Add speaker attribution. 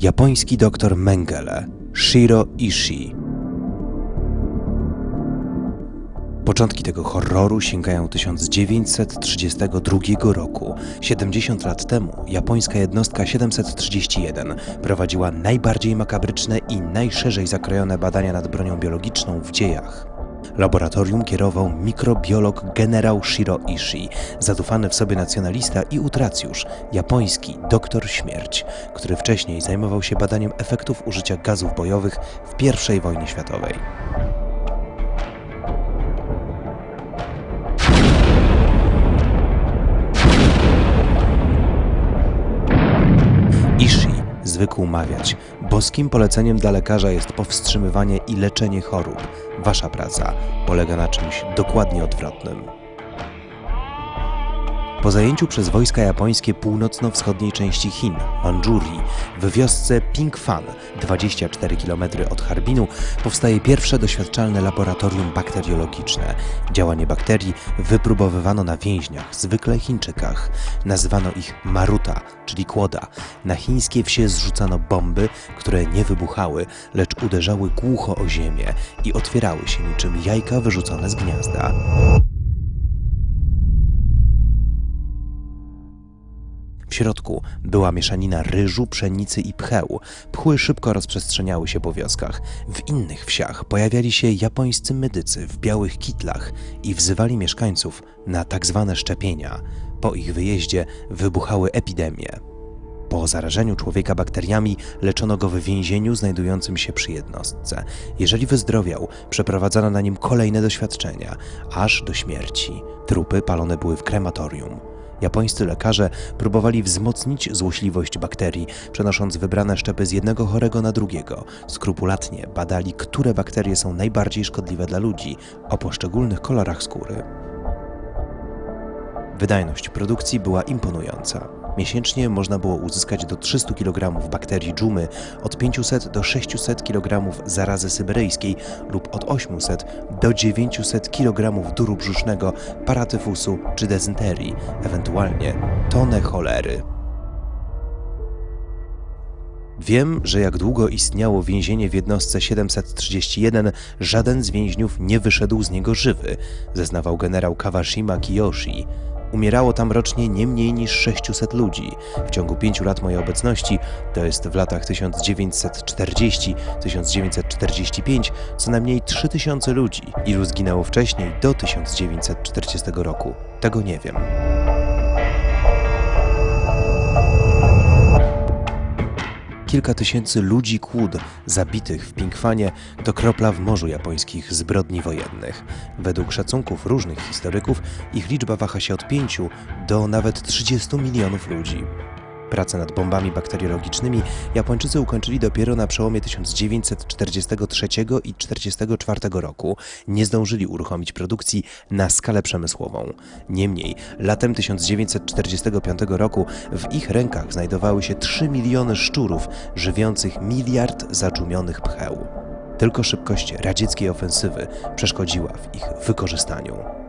Speaker 1: japoński doktor Mengele, Shiro Ishii. Początki tego horroru sięgają 1932 roku. 70 lat temu japońska jednostka 731 prowadziła najbardziej makabryczne i najszerzej zakrojone badania nad bronią biologiczną w dziejach. Laboratorium kierował mikrobiolog generał Shiro Ishii, zadufany w sobie nacjonalista i utracjusz, japoński doktor śmierć, który wcześniej zajmował się badaniem efektów użycia gazów bojowych w I wojnie światowej. Zwykł mawiać: Boskim poleceniem dla lekarza jest powstrzymywanie i leczenie chorób. Wasza praca polega na czymś dokładnie odwrotnym. Po zajęciu przez wojska japońskie północno-wschodniej części Chin, Mandżurii, w wiosce Pingfan, 24 km od Harbinu, powstaje pierwsze doświadczalne laboratorium bakteriologiczne. Działanie bakterii wypróbowywano na więźniach, zwykle Chińczykach. Nazwano ich Maruta, czyli kłoda. Na chińskie wsie zrzucano bomby, które nie wybuchały, lecz uderzały głucho o ziemię i otwierały się niczym jajka wyrzucone z gniazda. Środku była mieszanina ryżu, pszenicy i pcheł. Pchły szybko rozprzestrzeniały się po wioskach. W innych wsiach pojawiali się japońscy medycy w białych kitlach i wzywali mieszkańców na tak zwane szczepienia. Po ich wyjeździe wybuchały epidemie. Po zarażeniu człowieka bakteriami leczono go w więzieniu znajdującym się przy jednostce. Jeżeli wyzdrowiał, przeprowadzano na nim kolejne doświadczenia, aż do śmierci. Trupy palone były w krematorium. Japońscy lekarze próbowali wzmocnić złośliwość bakterii, przenosząc wybrane szczepy z jednego chorego na drugiego. Skrupulatnie badali, które bakterie są najbardziej szkodliwe dla ludzi o poszczególnych kolorach skóry. Wydajność produkcji była imponująca. Miesięcznie można było uzyskać do 300 kg bakterii dżumy, od 500 do 600 kg zarazy syberyjskiej lub od 800 do 900 kg duru brzusznego, paratyfusu czy dezynterii, ewentualnie tonę cholery. Wiem, że jak długo istniało więzienie w jednostce 731, żaden z więźniów nie wyszedł z niego żywy, zeznawał generał Kawashima Kiyoshi. Umierało tam rocznie nie mniej niż 600 ludzi. W ciągu pięciu lat mojej obecności, to jest w latach 1940-1945, co najmniej 3000 ludzi. Ilu zginęło wcześniej do 1940 roku? Tego nie wiem. Kilka tysięcy ludzi kłód zabitych w Pinkfanie to kropla w morzu japońskich zbrodni wojennych. Według szacunków różnych historyków ich liczba waha się od 5 do nawet 30 milionów ludzi. Pracę nad bombami bakteriologicznymi Japończycy ukończyli dopiero na przełomie 1943 i 1944 roku. Nie zdążyli uruchomić produkcji na skalę przemysłową. Niemniej, latem 1945 roku w ich rękach znajdowały się 3 miliony szczurów żywiących miliard zaczumionych pcheł. Tylko szybkość radzieckiej ofensywy przeszkodziła w ich wykorzystaniu.